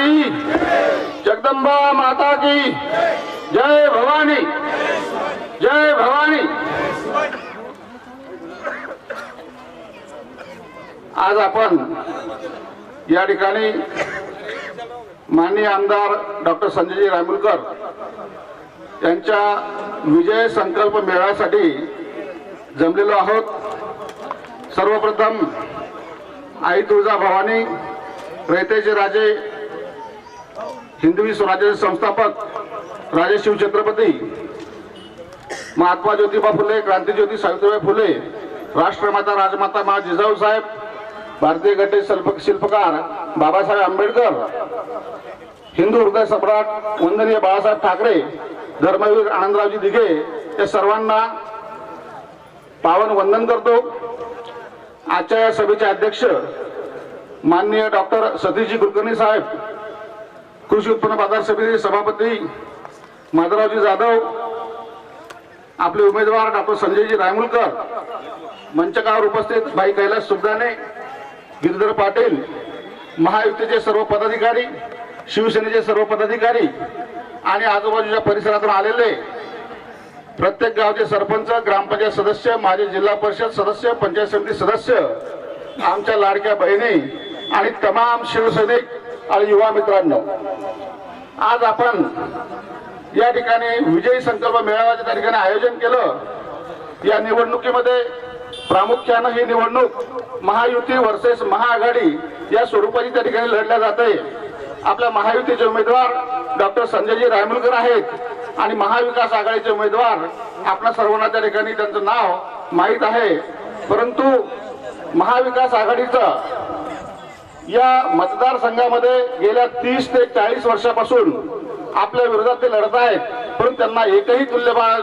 की जगदंबा माता की जय भवानी जय भवानी. आज आपण या ठिकाणी माननीय आमदार डॉक्टर संजयजी रायमुलकर यांच्या विजय संकल्प मेळाव्यासाठी जमलेलो आहोत. सर्वप्रथम आई तुळजा भवानी रयतेचे राजे हिंदवी स्वराज्याचे संस्थापक राजे शिवछत्रपती महात्मा ज्योतिबा फुले क्रांतीज्योती सावित्रीबाई फुले राष्ट्रमाता राजमाता मा जिजाऊ साहेब भारतीय गटे शिल्प शिल्पकार बाबासाहेब आंबेडकर हिंदू हृदय सम्राट वंदनीय बाळासाहेब ठाकरे धर्मवीर आनंदरावजी दिघे या सर्वांना पावन वंदन करतो. आजच्या या सभेचे अध्यक्ष माननीय डॉक्टर सतीशजी कुलकर्णी साहेब कृषी उत्पन्न बाजार समिती सभापती माधवरावजी जाधव आपले उमेदवार डॉक्टर संजयजी रायमुलकर मंचकावर उपस्थित भाई कैलास सुगदाने गिरीधर पाटील महायुतीचे सर्व पदाधिकारी शिवसेनेचे सर्व पदाधिकारी आणि आजूबाजूच्या परिसरातून आलेले प्रत्येक गावचे सरपंच ग्रामपंचायत सदस्य माझे जिल्हा परिषद सदस्य पंचायत समिती सदस्य आमच्या लाडक्या बहिणी आणि तमाम शिवसैनिक आणि युवा मित्रांनो आज आपण या ठिकाणी विजयी संकल्प मेळाव्याच्या त्या ठिकाणी आयोजन केलं. या निवडणुकीमध्ये प्रामुख्यानं ही निवडणूक महायुती वर्सेस महाआघाडी या स्वरूपाची त्या ठिकाणी लढल्या जाते आपल्या महायुतीचे उमेदवार डॉक्टर संजयजी रायमुलकर आहेत आणि महाविकास आघाडीचे उमेदवार आपल्या सर्वांना त्या ठिकाणी त्यांचं नाव माहीत आहे. परंतु महाविकास आघाडीचं या मतदारसंघामध्ये गेल्या तीस ते चाळीस वर्षापासून आपल्या विरोधात ते लढत आहेत. परंतु त्यांना एकही तुल्यबळ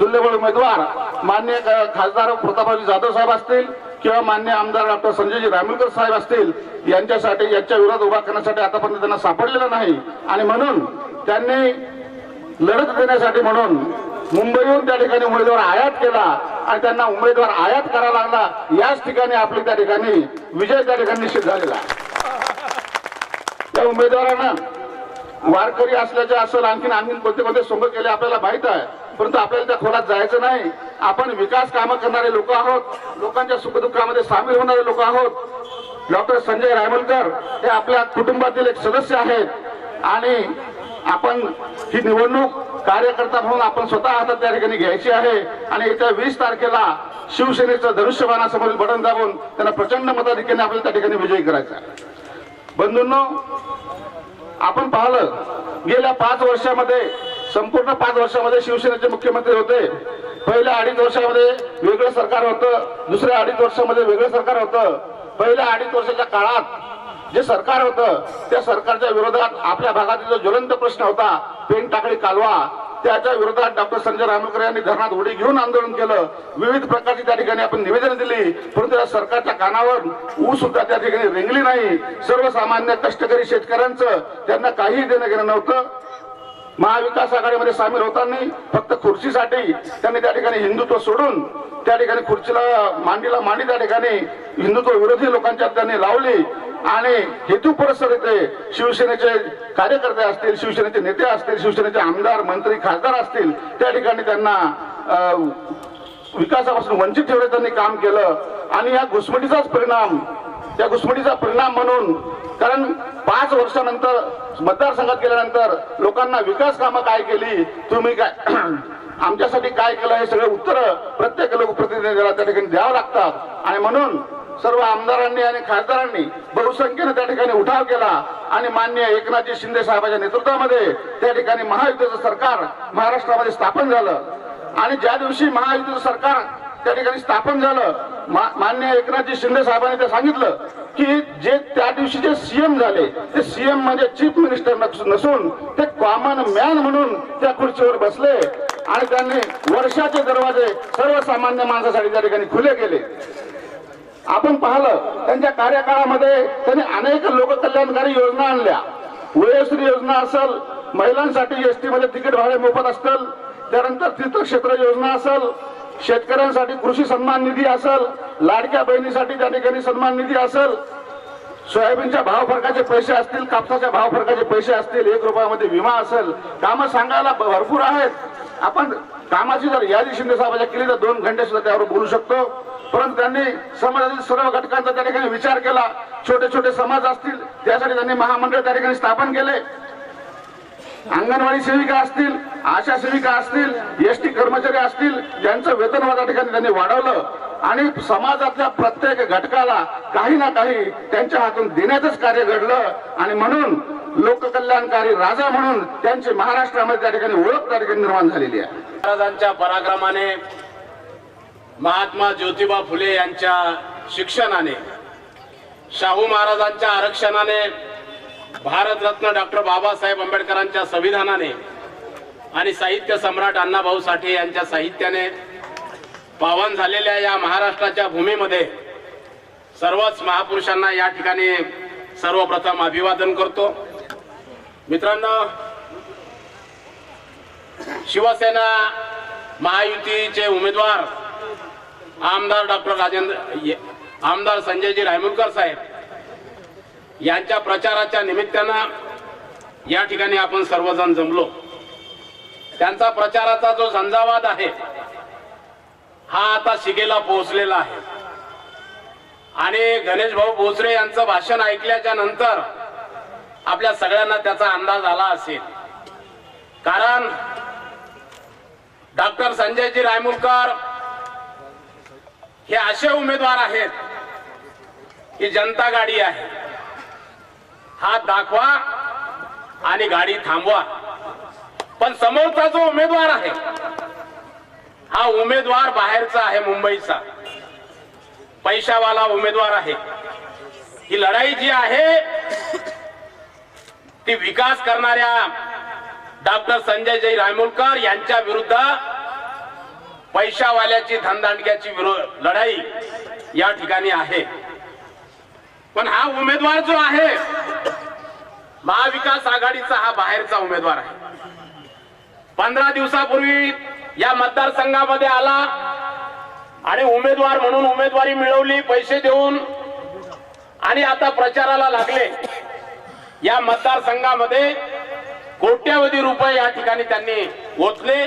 तुल्यबळ उमेदवार मान्य खासदार प्रतापरावजी जाधव साहेब असतील किंवा मान्य आमदार डॉक्टर संजयजी रायमुलकर साहेब असतील यांच्यासाठी यांच्या विरोधात उभा करण्यासाठी आतापर्यंत त्यांना सापडलेलं नाही. आणि म्हणून त्यांनी लढत देण्यासाठी म्हणून मुंबईहून त्या ठिकाणी उमेदवार आयात केला. आणि त्यांना उमेदवार आयात करावा लागला याच ठिकाणी आपली त्या ठिकाणी विजय त्या ठिकाणी निश्चित झालेला त्या उमेदवारांना वारकरी असल्याचे असेल आणखीन आणखीन कोणते कोणते सोंग केले आपल्याला माहीत आहे. परंतु आपल्याला त्या खोलात जायचं नाही. आपण विकास कामं करणारे लोक आहोत. लोकांच्या सुखदुःखामध्ये सामील होणारे लोक आहोत. डॉक्टर संजय रायमलकर हे आपल्या कुटुंबातील एक सदस्य आहेत. आणि आपण ही निवडणूक कार्यकर्ता म्हणून आपण स्वतः हातात त्या ठिकाणी घ्यायची आहे. आणि येत्या वीस तारखेला शिवसेनेचं धनुष्यबाणासमोर बटन दाबून त्यांना प्रचंड मताधिक्याने आपल्याला त्या ठिकाणी विजयी करायचा बंधूंनो आपण पाहिलं गेल्या पाच वर्षामध्ये संपूर्ण पाच वर्षामध्ये शिवसेनेचे मुख्यमंत्री होते. पहिल्या अडीच वर्षामध्ये वेगळं सरकार होतं दुसऱ्या अडीच वर्षामध्ये वेगळं सरकार होतं. पहिल्या अडीच वर्षाच्या काळात जे सरकार होतं त्या सरकारच्या विरोधात आपल्या भागातील जो ज्वलंत प्रश्न होता पेन टाकळी कालवा त्याच्या विरोधात डॉक्टर संजय रामलकर यांनी धरणात उडी घेऊन आंदोलन केलं. विविध प्रकारची त्या ठिकाणी आपण निवेदन दिली परंतु या सरकारच्या कानावर ऊस सुद्धा त्या ठिकाणी रेंगली नाही. सर्वसामान्य कष्टकरी शेतकऱ्यांचं त्यांना काहीही देणं घेणं नव्हतं. महाविकास आघाडीमध्ये सामील होताना फक्त खुर्चीसाठी त्यांनी त्या ठिकाणी हिंदुत्व सोडून त्या ठिकाणी खुर्चीला मांडीला मांडी त्या ठिकाणी हिंदुत्व विरोधी लोकांच्या त्यांनी लावली. आणि हेतू इथे शिवसेनेचे कार्यकर्ते असतील शिवसेनेचे नेते असतील शिवसेनेचे आमदार मंत्री खासदार असतील त्या ठिकाणी त्यांना विकासापासून वंचित ठेवण्याचं त्यांनी काम केलं. आणि या घुसमटीचाच परिणाम त्या घुसमटीचा परिणाम म्हणून कारण पाच वर्षानंतर मतदारसंघात गेल्यानंतर लोकांना विकास कामं काय केली तुम्ही काय आमच्यासाठी काय केलं हे सगळे उत्तर प्रत्येक लोकप्रतिनिधीला त्या ठिकाणी द्यावं लागतात. आणि म्हणून सर्व आमदारांनी आणि खासदारांनी बहुसंख्येने त्या ठिकाणी उठाव केला. आणि मान्य एकनाथजी शिंदे साहेबांच्या नेतृत्वामध्ये त्या ठिकाणी महायुतीचं सरकार महाराष्ट्रामध्ये स्थापन झालं. आणि ज्या दिवशी महायुतीचं सरकार त्या ठिकाणी स्थापन झालं मा- मान्य एकनाथजी शिंदे साहेबांनी ते सांगितलं की जे त्या दिवशी जे सीएम झाले ते सीएम म्हणजे चीफ मिनिस्टर नसून ते कॉमन मॅन म्हणून त्या खुर्चीवर बसले आणि त्यांनी वर्षाचे दरवाजे सर्वसामान्य माणसासाठी त्या ठिकाणी खुले केले. आपण पाहिलं त्यांच्या कार्यकाळामध्ये त्यांनी अनेक लोककल्याणकारी योजना आणल्या. वयश्री योजना असेल महिलांसाठी एसटी मध्ये तिकीट भाडे मोफत असतील त्यानंतर तीर्थक्षेत्र योजना असेल शेतकऱ्यांसाठी कृषी सन्मान निधी असेल लाडक्या बहिणीसाठी त्या ठिकाणी सन्मान निधी असेल सोयाबीनच्या भाव फरकाचे पैसे असतील कापसाच्या भाव फरकाचे पैसे असतील एक रुपयामध्ये विमा असेल कामं सांगायला भरपूर आहेत. आपण कामाची जर यादी शिंदे साहेबांच्या केली तर दोन घंटे सुद्धा त्यावर बोलू शकतो. परंतु त्यांनी समाजातील सर्व घटकांचा त्या ठिकाणी विचार केला. छोटे छोटे समाज असतील त्यासाठी त्यांनी महामंडळ त्या ठिकाणी स्थापन केले. अंगणवाडी सेविका असतील आशा सेविका असतील एस टी कर्मचारी असतील त्यांचं वेतन त्या ठिकाणी त्यांनी वाढवलं. आणि समाजातल्या प्रत्येक घटकाला काही ना काही त्यांच्या हातून देण्याचंच कार्य घडलं. आणि म्हणून लोककल्याणकारी राजा म्हणून त्यांची महाराष्ट्रामध्ये त्या ठिकाणी ओळख त्या ठिकाणी निर्माण झालेली आहे. महाराजांच्या पराक्रमाने महात्मा ज्योतिबा फुले यांच्या शिक्षणाने शाहू महाराजांच्या आरक्षणाने भारतरत्न डॉक्टर बाबासाहेब आंबेडकरांच्या संविधानाने आणि साहित्य सम्राट अण्णाभाऊ साठे यांच्या साहित्याने पावन झालेल्या या महाराष्ट्राच्या भूमीमध्ये सर्वच महापुरुषांना या ठिकाणी सर्वप्रथम अभिवादन करतो. मित्रांनो शिवसेना महायुतीचे उमेदवार आमदार डॉक्टर राजेंद्र आमदार संजयजी रायमुलकर साहेब यांच्या प्रचाराच्या निमित्तानं या ठिकाणी आपण सर्वजण जमलो. त्यांचा प्रचाराचा जो झंझावाद आहे हा आता शिगेला पोहोचलेला आहे. आणि गणेश भाऊ भोसरे यांचं भाषण ऐकल्याच्या नंतर आपल्या सगळ्यांना त्याचा अंदाज आला असेल. कारण डॉक्टर संजयजी रायमुलकर हे असे उमेदवार आहेत की जनता गाडी आहे. हात दाखवा आणि गाडी थांबवा. पण समोरचा जो उमेदवार आहे हा उमेदवार बाहेरचा आहे मुंबईचा. पैशावाला उमेदवार आहे. ही लढाई जी आहे ती विकास करणाऱ्या डॉक्टर संजय जय रायमुलकर यांच्या विरुद्ध पैशावाल्याची धनदांडक्याची विरोध लढाई या ठिकाणी आहे. पण हा उमेदवार जो आहे महाविकास आघाडीचा हा बाहेरचा उमेदवार आहे. पंधरा दिवसापूर्वी या मतदारसंघामध्ये आला आणि उमेदवार म्हणून उमेदवारी मिळवली पैसे देऊन आणि आता प्रचाराला लागले. या मतदारसंघामध्ये कोट्यावधी रुपये या ठिकाणी त्यांनी ओतले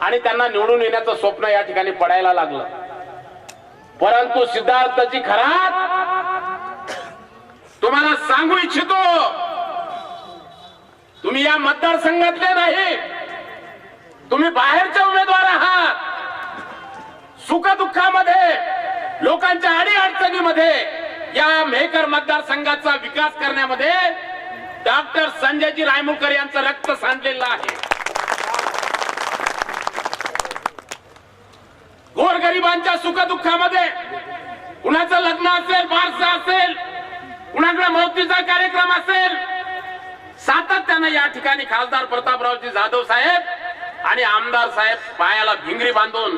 आणि त्यांना निवडून येण्याचं स्वप्न या ठिकाणी पडायला लागलं. परंतु सिद्धार्थची खरा तुम्हाला सांगू इच्छितो तुम्ही या मतदारसंघातले नाही. तुम्ही बाहेरचे उमेदवार आहात. सुखदुःखामध्ये लोकांच्या अडीअडचणीमध्ये या मेहकर मतदारसंघाचा विकास करण्यामध्ये डॉक्टर संजयजी रायमुलकर यांचं रक्त सांडलेलं आहे. गोरगरिबांच्या सुखदुःखामध्ये कुणाचं लग्न असेल बारसा असेल कुणाकडे मौतीचा कार्यक्रम असेल सातत्यानं या ठिकाणी खासदार प्रतापरावजी जाधव साहेब आणि आमदार साहेब पायाला भिंगरी बांधून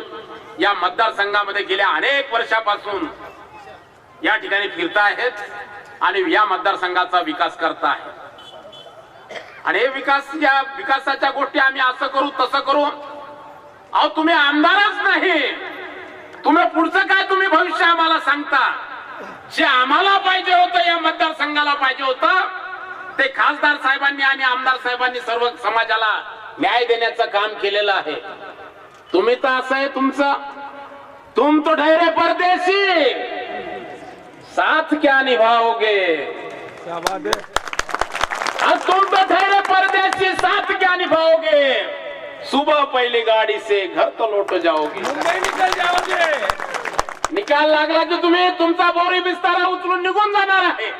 या मतदारसंघामध्ये गेल्या अनेक वर्षापासून या ठिकाणी फिरता आहेत आणि या मतदारसंघाचा विकास करता आहे आणि हे विकास या विकासाच्या गोष्टी आम्ही असं करू तसं करू. अहो तुम्ही आमदारच नाही. तुम्ही पुढचं काय तुम्ही भविष्य आम्हाला सांगता? जे आम्हाला पाहिजे होतं या मतदारसंघाला पाहिजे होतं ते खासदार साहेबांनी आणि आमदार साहेबांनी सर्व समाजाला न्याय देण्याचं काम केलेलं आहे. तुम्ही तर असं आहे तुमचं तुम तो ठहरे परदेशी. साथ क्या निभाओगे? अब तुम तो ठहरे परदेसी साथ क्या निभाओगे? सुबह पहली गाड़ी से घर तो लौट जाओगे। मुंबई निकल जाओगे। निकाल लागला की तुम्ही तुमचा बोरी बिस्तारा उचलून निघून जाणार आहे.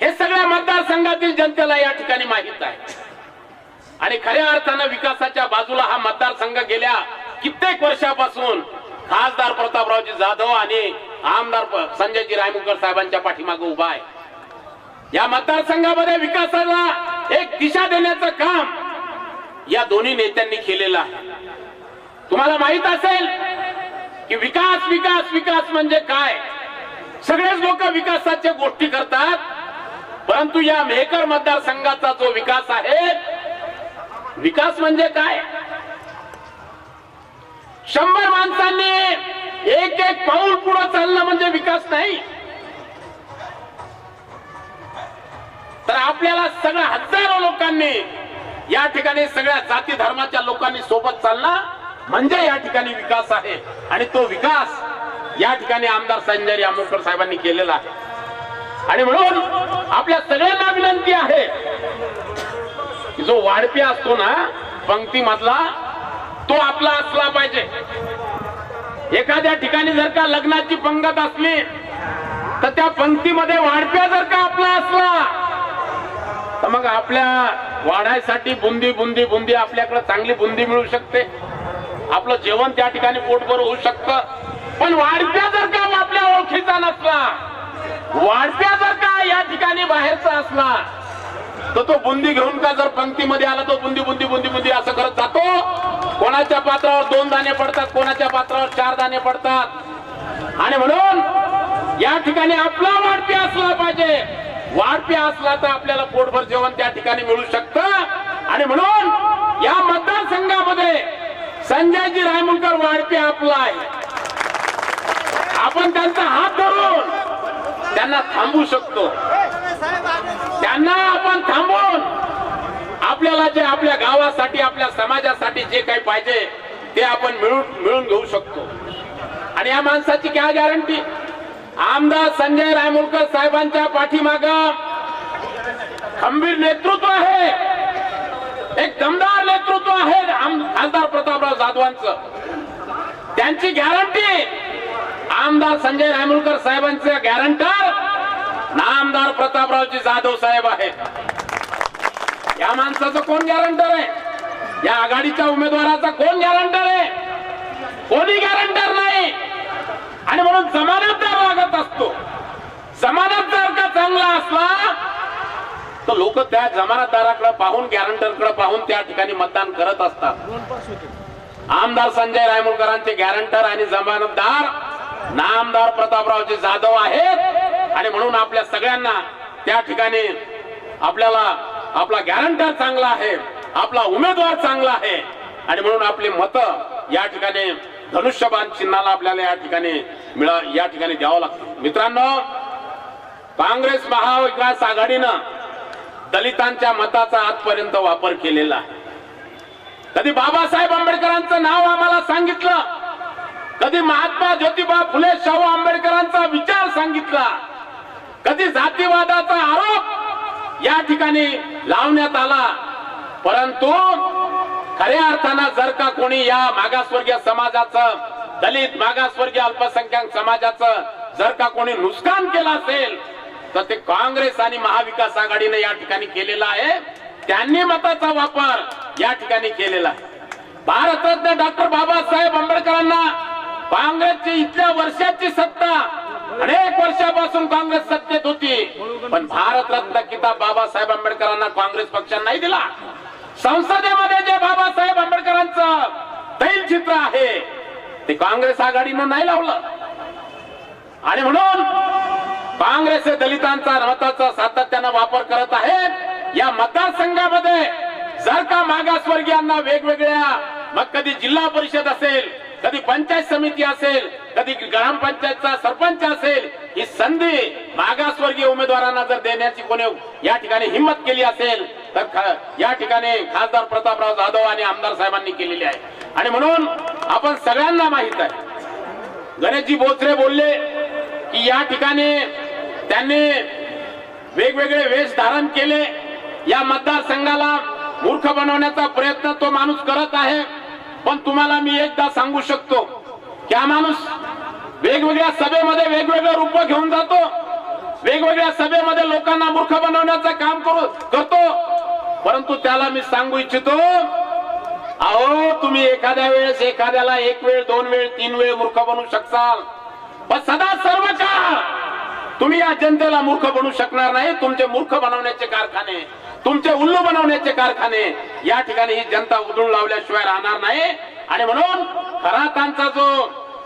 हे सगळ्या मतदारसंघातील जनतेला या ठिकाणी माहीत आहे. आणि खऱ्या अर्थानं विकासाच्या बाजूला हा मतदारसंघ गेल्या कित्येक वर्षापासून खासदार प्रतापरावजी जाधव आणि आमदार संजयजी रायमुकर साहेबांच्या पाठीमागे उभा आहे. या मतदारसंघामध्ये विकासाला एक दिशा देण्याचं काम या दोन्ही नेत्यांनी केलेलं आहे. तुम्हाला माहीत असेल की विकास विकास विकास म्हणजे काय? सगळेच लोक विकासाच्या गोष्टी करतात. परंतु या मेहकर मतदारसंघाचा जो विकास आहे विकास म्हणजे काय? शंभर माणसांनी एक एक पाऊल पुढे चालणं म्हणजे विकास नाही. तर आपल्याला सगळ्या हजारो लोकांनी या ठिकाणी सगळ्या जाती धर्माच्या लोकांनी सोबत चालणं म्हणजे या ठिकाणी विकास आहे. आणि तो विकास या ठिकाणी आमदार संजय आमोकर साहेबांनी केलेला आहे. आणि म्हणून आपल्या सगळ्यांना विनंती आहे जो वाढपी असतो ना पंक्ती मधला तो आपला असला पाहिजे. एखाद्या ठिकाणी जर का लग्नाची पंगत असली तर त्या पंक्तीमध्ये वाढप्या जर का आपला असला तर मग आपल्या वाढायसाठी बुंदी बुंदी बुंदी आपल्याकडे चांगली बुंदी मिळू शकते. आपलं जेवण त्या ठिकाणी पोटभर होऊ शकतं. पण वाढप्या जर का आपल्या ओळखीचा नसला वाढप्या जर का या ठिकाणी बाहेरचा असला तर तो बुंदी घेऊन का जर पंक्तीमध्ये आला तो बुंदी बुंदी बुंदी बुंदी असं करत जातो? कोणाच्या पात्रावर दोन दाणे पडतात कोणाच्या पात्रावर चार दाणे पडतात? आणि म्हणून या ठिकाणी आपला वाढपी असला पाहिजे. वाढपी असला तर आपल्याला पोटभर जेवण त्या ठिकाणी मिळू शकतं. आणि म्हणून या मतदारसंघामध्ये संजयजी रायमुलकर वाढपी आपला आहे. आपण त्यांचा हात धरून त्यांना थांबू शकतो. त्यांना आपण थांबून आपल्याला जे आपल्या गावासाठी आपल्या समाजासाठी जे काही पाहिजे ते आपण मिळून मिळून घेऊ शकतो. आणि या माणसाची काय गॅरंटी आमदार संजय रायमुलकर साहेबांच्या पाठीमाग खंबीर नेतृत्व आहे. एक दमदार नेतृत्व आहे आम- खासदार प्रतापराव जाधवांचं. त्यांची गॅरंटी आमदार संजय रायमुलकर साहेबांचे गॅरंटर नामदार प्रतापरावजी जाधव साहेब आहेत. या माणसाचं कोण गॅरंटर आहे? या आघाडीच्या उमेदवाराचा कोण गॅरंटर आहे? कोणी गॅरंटर नाही. आणि म्हणून जमानतदार लागत असतो जमानतदार का चांगला असला तर लोक त्या जमानतदाराकडे पाहून गॅरंटरकडे पाहून त्या ठिकाणी मतदान करत असतात. आमदार संजय रायमुलकरांचे गॅरंटर आणि जमानतदार नामदार प्रतापरावजी जाधव आहेत. आणि म्हणून आपल्या सगळ्यांना त्या ठिकाणी आपल्याला आपला गॅरंटर चांगला आहे. आपला उमेदवार चांगला आहे. आणि म्हणून आपली मत या ठिकाणी धनुष्यबाण चिन्हाला आपल्याला या ठिकाणी मिळा या ठिकाणी द्यावं लागतं. मित्रांनो काँग्रेस महाविकास आघाडीनं दलितांच्या मताचा आजपर्यंत वापर केलेला आहे. कधी बाबासाहेब आंबेडकरांचं नाव आम्हाला सांगितलं? कधी महात्मा ज्योतिबा फुले शाहू आंबेडकरांचा विचार सांगितला कधी जातीवादाचा आरोप या ठिकाणी लावण्यात आला. परंतु खऱ्या अर्थानं जर का कोणी या मागासवर्गीय समाजाचं दलित मागासवर्गीय अल्पसंख्याक समाजाचं जर का कोणी नुकसान केलं असेल तर ते काँग्रेस आणि महाविकास आघाडीने या ठिकाणी केलेला आहे. त्यांनी मताचा वापर या ठिकाणी केलेला आहे. भारतरत्न डॉक्टर बाबासाहेब आंबेडकरांना काँग्रेसची इथल्या वर्षाची सत्ता. अनेक वर्षापासून काँग्रेस सत्तेत होती. पण भारतरत्न किताब बाबासाहेब आंबेडकरांना काँग्रेस पक्षाने नाही दिला. संसदेमध्ये जे बाबासाहेब आंबेडकरांचं तैलचित्र आहे ते काँग्रेस आघाडीनं नाही लावलं. आणि म्हणून काँग्रेस हे दलितांचा मताचा सातत्यानं वापर करत आहेत. या मतदारसंघामध्ये जर का मागासवर्गीयांना वेगवेगळ्या मग कधी जिल्हा परिषद असेल कधी पंचायत समिती असेल कधी ग्रामपंचायतचा सरपंच असेल ही संधी मागासवर्गीय उमेदवारांना जर देण्याची कोणी या ठिकाणी हिंमत केली असेल तर या ठिकाणी खासदार प्रतापराव जाधव आणि आमदार साहेबांनी केलेली आहे. आणि म्हणून आपण सगळ्यांना माहीत आहे गणेशजी बोचरे बोलले की या ठिकाणी त्यांनी वेगवेगळे वेश धारण केले. या मतदारसंघाला मूर्ख बनवण्याचा प्रयत्न तो माणूस करत आहे. पण तुम्हाला मी एकदा सांगू शकतो की हा माणूस वेगवेगळ्या सभेमध्ये वेगवेगळं रूप घेऊन जातो वेगवेगळ्या सभेमध्ये लोकांना मूर्ख बनवण्याचं काम करू करतो. परंतु त्याला मी सांगू इच्छितो अहो तुम्ही एखाद्या वेळेस एखाद्याला एक वेळ दोन वेळ तीन वेळ मूर्ख बनवू शकसाल पण सदा सर्व काळ तुम्ही या जनतेला मूर्ख बनवू शकणार नाही तुमचे मूर्ख बनवण्याचे कारखाने. तुमचे उल्लू बनवण्याचे कारखाने या ठिकाणी ही जनता उधळून लावल्याशिवाय राहणार नाही. आणि म्हणून खरातांचा जो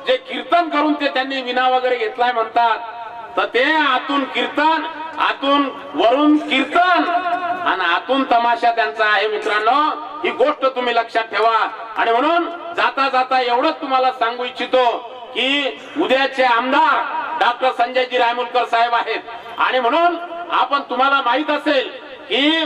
जे कीर्तन करून ते त्यांनी विना वगैरे घेतलाय म्हणतात तर ते आतून कीर्तन आतून वरून कीर्तन आणि आतून तमाशा त्यांचा आहे मित्रांनो. ही गोष्ट तुम्ही लक्षात ठेवा. आणि म्हणून जाता जाता एवढंच तुम्हाला सांगू इच्छितो की उद्याचे आमदार डॉक्टर संजयजी रायमुलकर साहेब आहेत. आणि म्हणून आपण तुम्हाला माहीत असेल की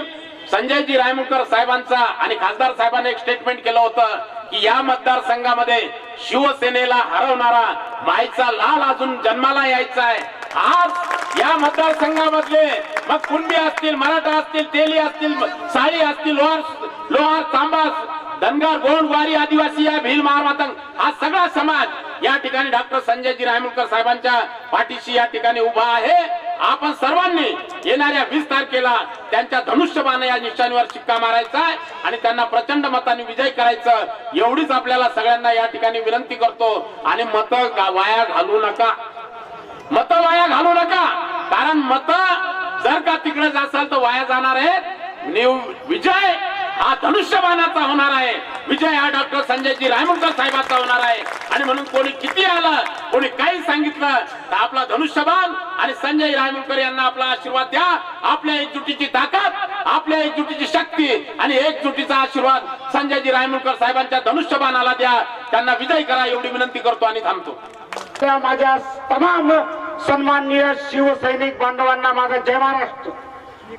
संजयजी रायमुळकर साहेबांचा आणि खासदार साहेबांनी एक स्टेटमेंट केलं होतं की या मतदारसंघामध्ये शिवसेनेला हरवणारा माईचा लाल अजून जन्माला यायचा आहे. आज या मतदारसंघामधले मग कुणबी असतील मराठा असतील तेली असतील साळी असतील लोहार लोहार तांबास धनगर गोंडवारी आदिवासी या भील महारमातंग हा सगळा समाज या ठिकाणी डॉक्टर संजयजी रायमुलकर साहेबांच्या पाठीशी या ठिकाणी उभा आहे. आपण सर्वांनी येणाऱ्या वीस तारखेला त्यांच्या धनुष्यबाण या निशाणीवर शिक्का मारायचा आणि त्यांना प्रचंड मताने विजय करायचं. एवढीच आपल्याला सगळ्यांना या ठिकाणी विनंती करतो. आणि मत वाया घालू नका. मत वाया घालू नका. कारण मत जर का तिकडे असाल तर वाया जाणार आहे विजय हा धनुष्यबाणाचा होणार आहे. विजय हा डॉक्टर संजयजी रायमुळकर साहेबांचा होणार आहे. आणि म्हणून कोणी किती आलं कोणी काही सांगितलं तर आपला धनुष्यबाण आणि संजय रायमुळकर यांना आपला आशीर्वाद द्या. आपल्या एकजुटीची ताकद आपल्या एकजुटीची शक्ती आणि एकजुटीचा आशीर्वाद संजयजी रायमुळकर साहेबांच्या धनुष्यबाणाला द्या. त्यांना विजय करा एवढी विनंती करतो आणि थांबतो. त्या माझ्या तमाम सन्माननीय शिवसैनिक बांधवांना माझा जय महाराष्ट्र.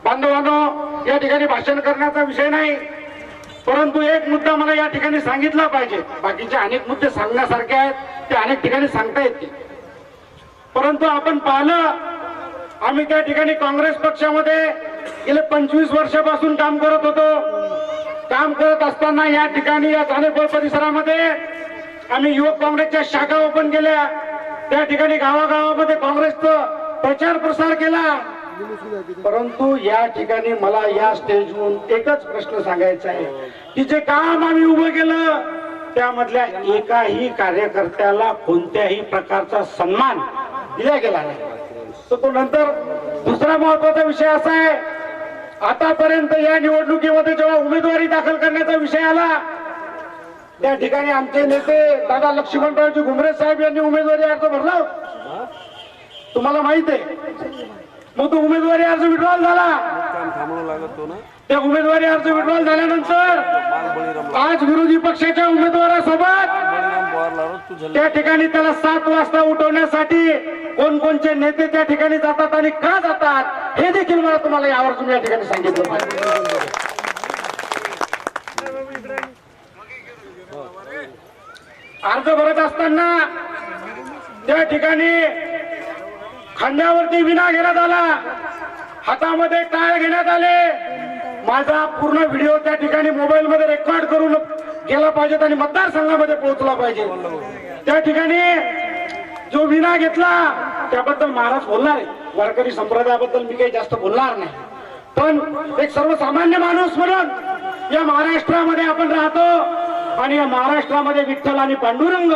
बांधवांनो या ठिकाणी भाषण करण्याचा विषय नाही. परंतु एक मुद्दा मला या ठिकाणी सांगितला पाहिजे. बाकीचे अनेक मुद्दे सांगण्यासारखे आहेत ते अनेक ठिकाणी सांगता येतील. परंतु आपण पाहिलं आम्ही त्या ठिकाणी काँग्रेस पक्षामध्ये गेले पंचवीस वर्षापासून काम करत होतो. काम करत असताना या ठिकाणी या जानेपूर परिसरामध्ये आम्ही युवक काँग्रेसच्या शाखा ओपन केल्या. त्या ठिकाणी गावागावामध्ये काँग्रेसचं प्रचार प्रसार केला. परंतु या ठिकाणी मला या स्टेजवरून एकच प्रश्न सांगायचा आहे. की जे काम आम्ही उभं केलं. त्यामधल्या एकाही कार्यकर्त्याला कोणत्याही प्रकारचा सन्मान दिला गेला नाही. तर तो नंतर दुसरा महत्त्वाचा विषय असा आहे आतापर्यंत या निवडणुकीमध्ये जेव्हा उमेदवारी दाखल करण्याचा विषय आला त्या ठिकाणी आमचे नेते दादा लक्ष्मणरावजी घुमरे साहेब यांनी उमेदवारी अर्ज भरला तुम्हाला माहीत आहे मग तो उमेदवारी अर्ज विड्रॉल झाला. त्या उमेदवारी अर्ज विड्रॉल झाल्यानंतर आज विरोधी पक्षाच्या उमेदवारासोबत त्या ठिकाणी त्याला सात वाजता उठवण्यासाठी कोणकोणचे नेते त्या ठिकाणी जातात आणि का जातात हे देखील मला तुम्हाला यावर या ठिकाणी सांगितलं पाहिजे. अर्ज भरत असताना त्या ठिकाणी खांद्यावरती विना घेण्यात आला. हातामध्ये टाळ घेण्यात आले. माझा पूर्ण व्हिडिओ त्या ठिकाणी मोबाईल मध्ये रेकॉर्ड करून गेला पाहिजेत आणि मतदारसंघामध्ये पोहोचला पाहिजे. त्या ठिकाणी जो विना घेतला त्याबद्दल महाराज बोलणार आहे वारकरी संप्रदायाबद्दल मी काही जास्त बोलणार नाही. पण एक सर्वसामान्य माणूस म्हणून या महाराष्ट्रामध्ये आपण राहतो आणि या महाराष्ट्रामध्ये विठ्ठल आणि पांडुरंग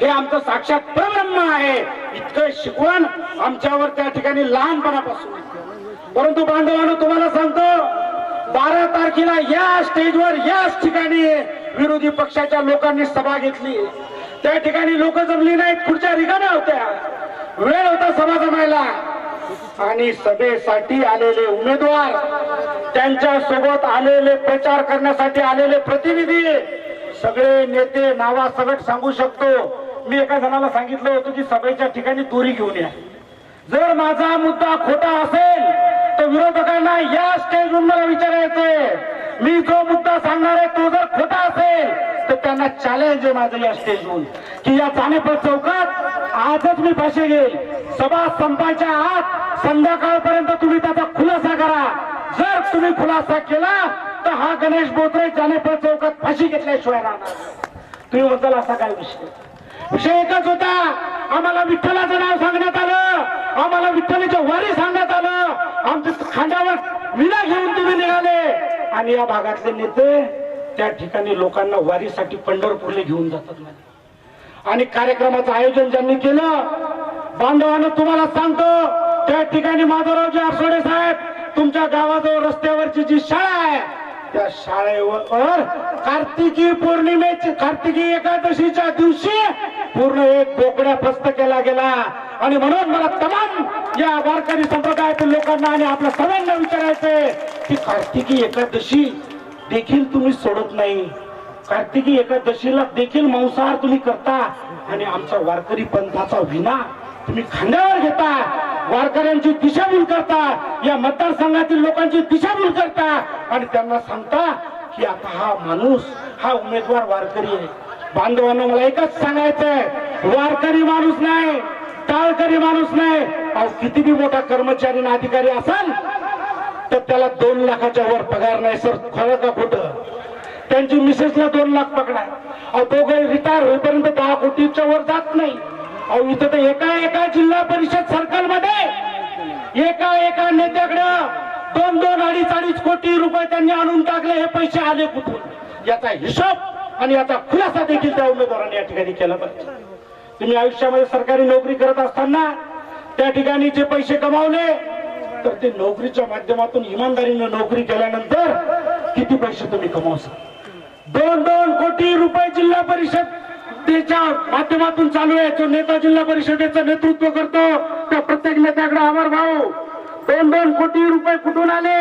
हे आमचं साक्षात परब्रह्म आहे. इतकं शिकवण आमच्यावर त्या ठिकाणी लहानपणापासून. परंतु बांधवानं तुम्हाला सांगतो बारा तारखेला या स्टेजवर याच ठिकाणी विरोधी पक्षाच्या लोकांनी सभा घेतली. त्या ठिकाणी लोक जमली नाहीत खुर्च्या रिकाम्या होत्या. वेळ होता सभा जमायला. आणि सभेसाठी आलेले उमेदवार त्यांच्यासोबत आलेले प्रचार करण्यासाठी आलेले प्रतिनिधी सगळे नेते नावासकट सांगू शकतो. मी एका जणाला सांगितलं होतं की सभेच्या ठिकाणी दोरी घेऊन या. जर माझा मुद्दा खोटा असेल तर विरोधकांना या स्टेजवरून मला विचारायचंय. मी जो मुद्दा सांगणार आहे तो जर खोटा असेल तर त्यांना चॅलेंज आहे माझं या स्टेजवरून की या जानेपत चौकात आजच मी फाशी घेईल. सभा संपायच्या आत संध्याकाळपर्यंत तुम्ही त्याचा खुलासा करा. जर तुम्ही खुलासा केला तर हा गणेश बोत्रे जानेपत चौकात फाशी घेतल्याशिवाय राहणार तुम्ही म्हणताल असा काय विषय? विषय एकच होता. आम्हाला विठ्ठलाचं नाव सांगण्यात आलं. आम्हाला विठ्ठलाच्या वारी सांगण्यात आलं. आमच्या खांद्यावर विना घेऊन तुम्ही निघाले. आणि या भागातले नेते त्या ठिकाणी लोकांना वारीसाठी पंढरपूरला घेऊन जातात आणि कार्यक्रमाचं आयोजन ज्यांनी केलं बांधवानं तुम्हाला सांगतो त्या ठिकाणी माधवरावजी आरसोडे साहेब तुमच्या गावाजवळ रस्त्यावरची जी शाळा आहे त्या शाळेवर कार्तिकी पौर्णिमेची कार्तिकी एकादशीच्या दिवशी पूर्ण एक बोकड्या फस्त केला गेला. आणि म्हणून मला तमाम या वारकरी संप्रदायातील लोकांना आणि आपल्या सगळ्यांना विचारायचंय की कार्तिकी एकादशी देखील तुम्ही सोडत नाही. कार्तिकी एकादशीला देखील मांसाहार तुम्ही करता आणि आमचा वारकरी पंथाचा विना तुम्ही खांद्यावर घेता. वारकऱ्यांची दिशाभूल करता या मतदारसंघातील लोकांची दिशाभूल करता आणि त्यांना सांगता की आता हा माणूस हा उमेदवार वारकरी आहे. बांधवांना मला एकच सांगायचंय. वारकरी माणूस नाही टाळकरी माणूस नाही. आज किती बी मोठा कर्मचारी आणि अधिकारी असाल तर त्याला दोन लाखाच्या वर पगार नाही सर. खरं का खोटं? त्यांची मिसेसला दोन लाख पकडा अहो दोघे रिटायर होईपर्यंत दहा कोटीच्या वर जात नाही. अहो इथं तर एका एका जिल्हा परिषद सर्कलमध्ये एका एका नेत्याकडं दोन दोन अडीच अडीच कोटी रुपये त्यांनी आणून टाकले हे पैसे आले कुठून? याचा हिशोब आणि याचा खुलासा देखील त्या उमेदवारांनी या ठिकाणी केला पाहिजे. तुम्ही आयुष्यामध्ये सरकारी नोकरी करत असताना त्या ठिकाणी जे पैसे कमावले तर ते नोकरीच्या माध्यमातून इमानदारीने नोकरी केल्यानंतर किती पैसे तुम्ही कमावसाल दोन दोन कोटी रुपये जिल्हा परिषद त्याच्या माध्यमातून चालू आहे. जो नेता जिल्हा परिषदेचं नेतृत्व करतो त्या प्रत्येक नेत्याकडे अमर भाऊ. दोन दोन कोटी रुपये कुठून आले?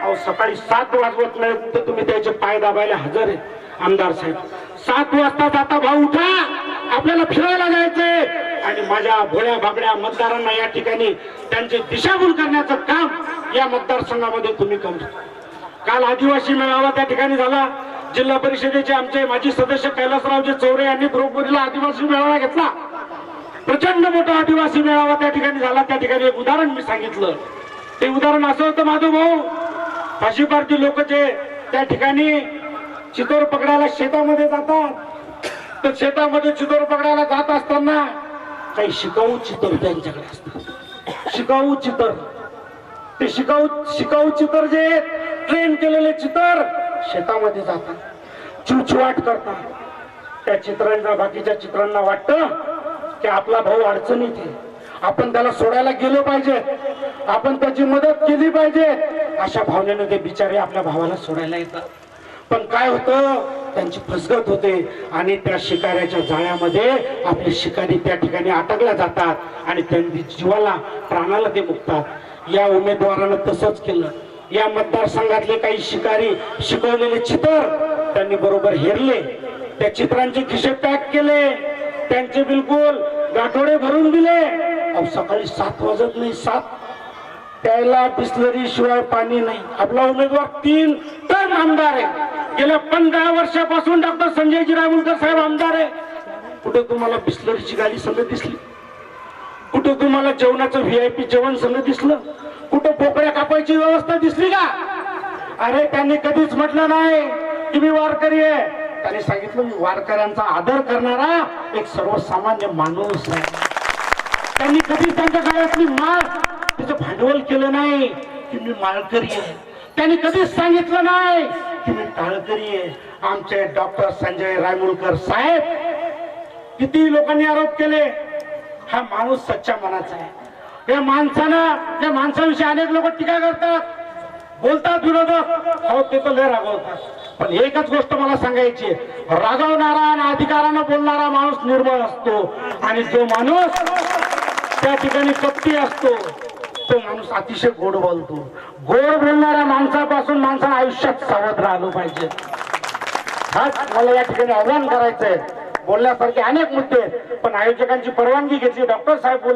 अहो सकाळी सात वाजवत नाही तर तुम्ही त्याचे पाय दाबायला हजर आहे. आमदार साहेब. सात वाजता जाता भाऊ उठा. आपल्याला फिरायला जायचंय. आणि माझ्या भोळ्या भाबड्या मतदारांना या ठिकाणी त्यांची दिशाभूल करण्याचं काम या मतदारसंघामध्ये तुम्ही करू काल आदिवासी मेळावा त्या ठिकाणी झाला. जिल्हा परिषदेचे आमचे माजी सदस्य कैलासरावजी चौरे यांनी द्रौपदीला आदिवासी मेळावा घेतला. प्रचंड मोठा आदिवासी मेळावा त्या ठिकाणी झाला. त्या ठिकाणी एक उदाहरण मी सांगितलं. ते उदाहरण असं होतं माधव भाऊ. फाशी लोक जे त्या ठिकाणी चितोर पकडायला शेतामध्ये जातात. तर शेतामध्ये चितोर पकडायला जात असताना काही शिकाऊ चितोर त्यांच्याकडे असतात. शिकाऊ चितर. ते शिकाऊ शिकाऊ चितर जे ट्रेन केलेले चितर शेतामध्ये जातात. चिवचिवाट करतात. त्या चित्रांना बाकीच्या चित्रांना वाटतं की आपला भाऊ अडचणीत आहे. आपण त्याला सोडायला गेलो पाहिजे. आपण त्याची मदत केली पाहिजे. अशा भावनेने ते बिचारे आपल्या भावाला सोडायला येतात. पण काय होतं? त्यांची फसगत होते. आणि त्या शिकाऱ्याच्या जाळ्यामध्ये आपले शिकारी त्या ठिकाणी अटकल्या जातात आणि त्यांनी जीवाला प्राणाला ते मुकतात या उमेदवारानं तसंच केलं. या मतदारसंघातले काही शिकारी शिकवलेले चित्र त्यांनी बरोबर हेरले. त्या चित्रांचे खिशे पॅक केले. त्यांचे बिलकुल गाठोडे भरून दिले. सकाळी सात वाजत नाही सात. प्यायला बिस्लरी शिवाय पाणी नाही. आपला उमेदवार तीन टर्म आमदार आहे. गेल्या पंधरा वर्षापासून डॉक्टर संजयजी रायमुलकर साहेब आमदार आहे. कुठे तुम्हाला बिस्लरीची गाडी संघ दिसली? कुठे तुम्हाला जेवणाचं व्हीआयपी जेवण संघ दिसलं? कुठं पोकळ्या कापायची व्यवस्था दिसली का? अरे त्यांनी कधीच म्हटलं नाही की मी वारकरी आहे. त्यांनी सांगितलं मी वारकऱ्यांचा आदर करणारा एक सर्वसामान्य माणूस आहे. त्यांनी कधी त्यांच्या गाड्यातली माळ तिचं भांडवल केलं नाही की मी माळकरी आहे. त्यांनी कधीच सांगितलं नाही तुम्ही टाळकरी आहे. आमचे डॉक्टर संजय रायमुळकर साहेब किती लोकांनी आरोप केले? हा माणूस सच्च्या मनाचा आहे. या माणसानं या माणसाविषयी अनेक लोक टीका करतात. बोलतात विरोधक. हो ते तर लय रागवतात. पण एकच गोष्ट मला सांगायची रागवणारा आणि अधिकारानं बोलणारा माणूस निर्मळ असतो. आणि जो माणूस त्या ठिकाणी कपटी असतो तो माणूस अतिशय गोड बोलतो. गोड बोलणाऱ्या माणसापासून माणसानं आयुष्यात सावध राहिलं पाहिजे. हाच मला या ठिकाणी आव्हान करायचंय. बोलण्यासारखे अनेक मुद्दे आहेत. पण आयोजकांची परवानगी घेतली. डॉक्टर साहेब बोलले